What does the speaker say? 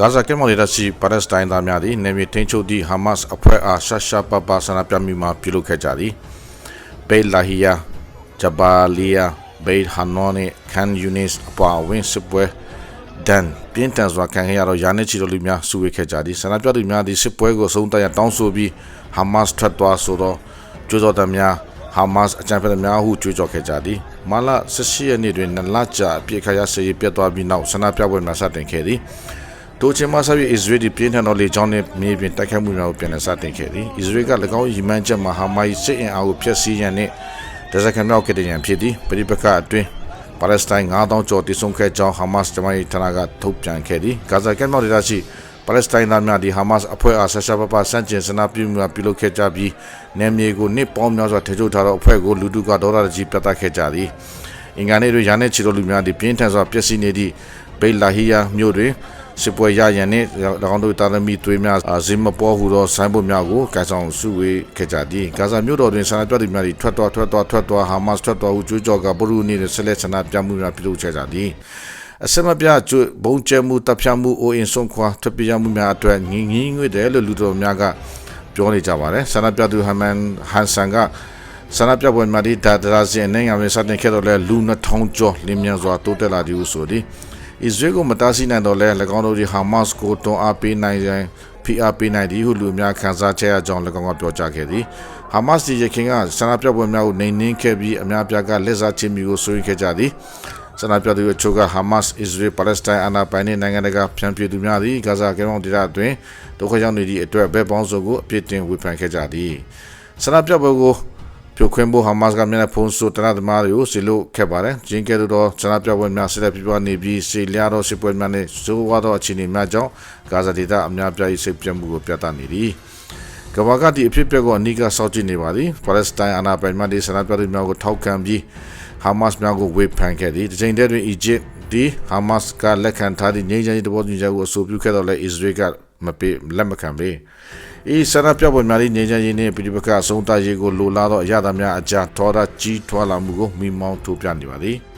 ဂါဇာကဲမော်လီဒါစီပါလက်စတိုင်းသားများသည်နေမီထိန်းချုပ်သည့်ဟာမတ်အဖွဲ့အားရှာရှာပပဆန္ဒပြမှုမှာပြုလုပ်ခဲ့ကြသည်ဘေလာဟီယာဂျဘာလီယာဘေဟာနိုနီခန်ယူနစ်အပါအဝင်စစ်ပွဲဒန်ပြင်းထန်စွာခံခဲ့ရတော့ယာနေချီတို့လူများစုဝေးခဲ့ကြသည်ဆန္ဒပြသူများသည်စစ်ပွဲကိုအဆုံးသတ်ရန်တောင်းဆိုပြီးဟာမတ်ထွက်သွားဆိုတော့ကြိုးစော်တများဟာမတ်အကြံဖက်များဟုကြွေးကြော်ခဲ့ကြသည်မာလာ18ရက်နေ့တွင်နလကြာအပြစ်ခရဆေးပြတ်သွားပြီးနောက်ဆန္ဒပြပွဲများစတင်ခဲ့သည် တိုချင်မဆာပြီးအစ္စရေးဒီပြင်းထန်သောလေကြောင်းနှင့်မြေပြင်တိုက်ခိုက်မှုများကိုပြန်လည်စတင်ခဲ့သည်အစ္စရေးက၎င်းရည်မှန်းချက်မှာဟာမာ၏စစ်အင်အားကိုဖျက်ဆီးရန်နှင့်ဒဇက်ခံမြောက်ခဲ့တဲ့ရန်ဖြစ်သည်ပြည်ပခအတွင်းပါလက်စတိုင်း9000ကျော်တည်ဆုံခဲ့ကြောင်းဟာမတ်ဂျမိုင်းဌာနကထုတ်ပြန်ခဲ့သည်ဂါဇာကမ်းမြောက်ဒေသရှိပါလက်စတိုင်းသားများဒီဟာမတ်အဖွဲ့အားဆက်ရှာပပစန့်ကျင်ဆန္ဒပြုမှုများပြုလုပ်ခဲ့ကြပြီးနယ်မြေကိုနှစ်ပေါင်းများစွာထေချုပ်ထားသောအဖွဲ့ကိုလူထုကဒေါ်လာကြီးပြတ်တက်ခဲ့ကြသည်အင်္ဂါနေ့တွင်ရာနဲ့ချီတော်လူများသည်ပြင်းထန်စွာပျက်စီးနေသည့်ဘေလာဟီယာမြို့တွင် စစ်ပွဲရရန်နှင့်၎င်းတို့တာသမီသွေးများဇင်းမပေါ်ဟူသောဆိုင်းဘုတ်များကိုကန်ဆောင်စုဝေးခဲ့ကြသည်ဂါဇာမြို့တော်တွင်ဆန္ဒပြသူများသည်ထွက်သွားထွက်သွားထွက်သွားဟာမတ်ထွက်သွားဟုကြွေးကြော်ကဘရူနီနှင့်ဆက်လက်ဆန္ဒပြမှုများပြုလုပ်ခဲ့ကြသည်အစမပြကျွဘုံကျဲမှုတပ်ဖြတ်မှုအိုအင်ဆုံးခွာထွက်ပြေးရမှုများအတွက်ငင်းငင်းငွေ့တယ်လို့လူတော်များကပြောနေကြပါတယ်ဆန္ဒပြသူဟမန်ဟန်ဆန်ကဆန္ဒပြပွဲမှာဒီဒါဒရာဇင်နိုင်ငံမှာစတင်ခဲ့တော့လဲလူ2000ကျော်လင်းမြန်စွာတိုးတက်လာသည်ဟုဆိုသည် အစ္စရေးကိုမတားဆီးနိုင်တော့လဲ၎င်းတို့ဒီဟာမတ်စ်ကိုတွန်းအားပေးနိုင်ရန်ဖိအားပေးနိုင်သည်ဟုလူများခန်းစားချက်အကြောင်း၎င်းကပြောကြားခဲ့သည်ဟာမတ်စ်ဒီရခင်ကဆန္ဒပြပွဲများကိုနှိမ်နင်းခဲ့ပြီးအများပြားကလက်စားချင်းမျိုးကိုဆွေးနွေးခဲ့ကြသည်ဆန္ဒပြသူအချို့ကဟာမတ်စ်အစ္စရေးပါလက်စတိုင်းအာဏာပိုင်တဲ့နိုင်ငံတကာဖြန့်ဖြူသူများသည်ဂါဇာကမ်းမြောင်ဒေသအတွင်းဒုက္ခရောက်နေသည့်အတွက်ဘက်ပေါင်းစုံကိုအပြစ်တင်ဝေဖန်ခဲ့ကြသည်ဆန္ဒပြပွဲကို ပြုခွင့်ဖို့ဟာမတ်စ်ကမျက်နှာဖုံးဆိုတနတ်သမားတွေကိုစီလို့ခဲ့ပါတယ်။ဂျင်းကဲတို့ဆန္ဒပြပွဲများဆက်လက်ပြပြနေပြီးစီလျားသောစစ်ပွဲများနဲ့ဇိုးဝါသောအခြေအနေများကြောင့်ဂါဇာဒေသအများပြား၏စိတ်ပြတ်မှုကိုပြသနေသည်။ကမ္ဘာကဒီအဖြစ်အပျက်ကိုအနီးကစောင့်ကြည့်နေပါသည်။ပါလက်စတိုင်းအာဏာပိုင်များဒီဆန္ဒပြသူများကိုထောက်ခံပြီးဟာမတ်စ်များကိုဝေဖန်ခဲ့သည်။ဒီချိန်တည်းတွင်အီဂျစ်ဒီဟာမတ်စ်ကလက်ခံထားသည့်ငြိမ်းချမ်းရေးတဘောတူညီချက်ကိုအဆိုပြုခဲ့တော့လဲအစ္စရေးကမပေးလက်မခံပေ။ ဤဆန္ဒပြပွဲများ၏ငြိမ်းချမ်းရေးနှင့်ပြည်ပကအဆုံးသတ်ရေးကိုလိုလားသောအရာသားများအကြားထော်တာကြီးထွာလာမှုကိုမိမောင်းထုတ်ပြနေပါသည်။